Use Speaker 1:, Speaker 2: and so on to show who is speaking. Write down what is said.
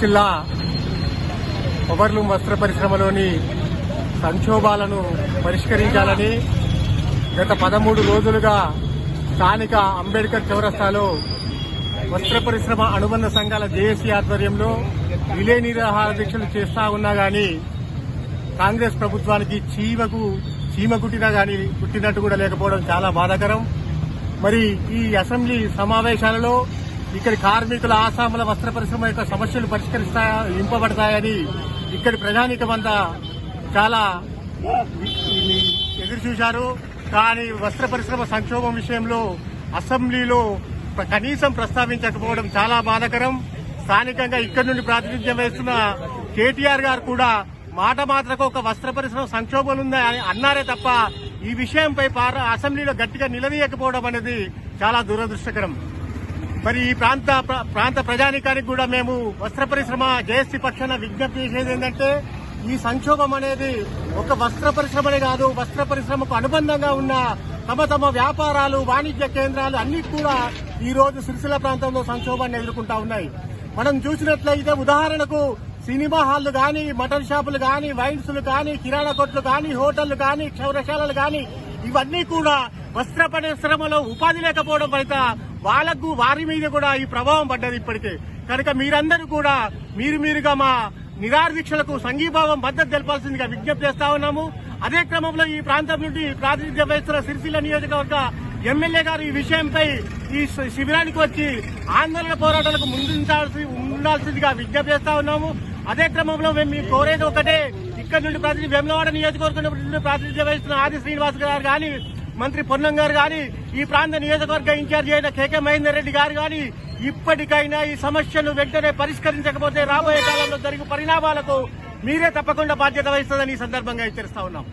Speaker 1: జిల్లా ఒబర్లూం వస్త్ర పరిశ్రమలోని సంక్షోభాలను పరిష్కరించాలని గత పదమూడు రోజులుగా స్థానిక అంబేద్కర్ చౌరస్తాలో వస్త్ర పరిశ్రమ అనుబంధ సంఘాల జేఏసీ ఆధ్వర్యంలో విలే నిరాహార దీక్షలు చేస్తా ఉన్నా గాని కాంగ్రెస్ ప్రభుత్వానికి చీమకు చీమ కుట్టినా గాని కుట్టినట్టు కూడా లేకపోవడం చాలా బాధాకరం. మరి ఈ అసెంబ్లీ సమావేశాలలో ఇక్కడి కార్మికుల ఆసాముల వస్త్ర పరిశ్రమ యొక్క సమస్యలు పరిష్కరిస్తా ఇంపబడతాయని ఇక్కడి ప్రజానీకమంతా చాలా ఎదురు చూశారు. కానీ వస్త్ర పరిశ్రమ సంక్షోభం విషయంలో అసెంబ్లీలో కనీసం ప్రస్తావించకపోవడం చాలా బాధకరం. స్థానికంగా ఇక్కడి నుండి ప్రాతినిధ్యం వహిస్తున్న కేటీఆర్ గారు కూడా మాట మాత్రకు ఒక వస్త్ర పరిశ్రమ సంక్షోభం ఉందని అన్నారే తప్ప ఈ విషయంపై అసెంబ్లీలో గట్టిగా నిలదీయకపోవడం అనేది చాలా దురదృష్టకరం. మరి ఈ ప్రాంత ప్రాంత ప్రజానికానికి కూడా మేము వస్త్ర పరిశ్రమ జేఎస్సీ పక్షాన విజ్ఞప్తి చేసేది ఏంటంటే ఈ సంక్షోభం అనేది ఒక వస్త్ర పరిశ్రమనే కాదు వస్త్ర పరిశ్రమకు అనుబంధంగా ఉన్న తమ తమ వ్యాపారాలు వాణిజ్య కేంద్రాలు అన్ని కూడా ఈ రోజు సిరిసిల్ల ప్రాంతంలో సంక్షోభాన్ని ఎదుర్కొంటా ఉన్నాయి. మనం చూసినట్లయితే ఉదాహరణకు సినిమా హాళ్ళు గాని మటన్ షాపులు గాని వైన్స్లు గాని కిరాణా కొట్లు గాని హోటళ్ళు గాని క్షౌరశాలలు గాని ఇవన్నీ కూడా వస్త్ర పరిశ్రమలో ఉపాధి లేకపోవడం ఫలిత వాళ్ళకు వారి మీద కూడా ఈ ప్రభావం పడ్డది ఇప్పటికే. కనుక మీరందరూ కూడా మీరు మీరుగా మా నిరాదీక్షలకు సంఘీభావం మద్దతు తెలపాల్సిందిగా విజ్ఞప్తి చేస్తా ఉన్నాము. అదే క్రమంలో ఈ ప్రాంతం నుండి ప్రాతినిధ్యం వహిస్తున్న సిరిసిల్ల నియోజకవర్గ ఎమ్మెల్యే గారు ఈ విషయంపై ఈ శి- శిబిరానికి వచ్చి ఆందోళన పోరాటాలకు ముందుంచాల్సి ఉండాల్సిందిగా విజ్ఞప్తి చేస్తా ఉన్నాము. అదే క్రమంలో మేము మీకు కోరేది ఒకటే ఇక్కడ నుండి ప్రతి వెమ్లవాడ నియోజకవర్గం నుండి ప్రాతినిధ్యం వహిస్తున్న ఆది శ్రీనివాస్ గారు కానీ మంత్రి పొన్నం గారు కానీ ఈ ప్రాంత నియోజకవర్గ ఇన్ఛార్జి అయిన కేకే మహేందర్ రెడ్డి గారు కానీ ఇప్పటికైనా ఈ సమస్యను వెంటనే పరిష్కరించకపోతే రాబోయే కాలంలో జరిగే పరిణామాలకు మీరే తప్పకుండా బాధ్యత వహిస్తుందని ఈ సందర్భంగా హెచ్చరిస్తా ఉన్నాం.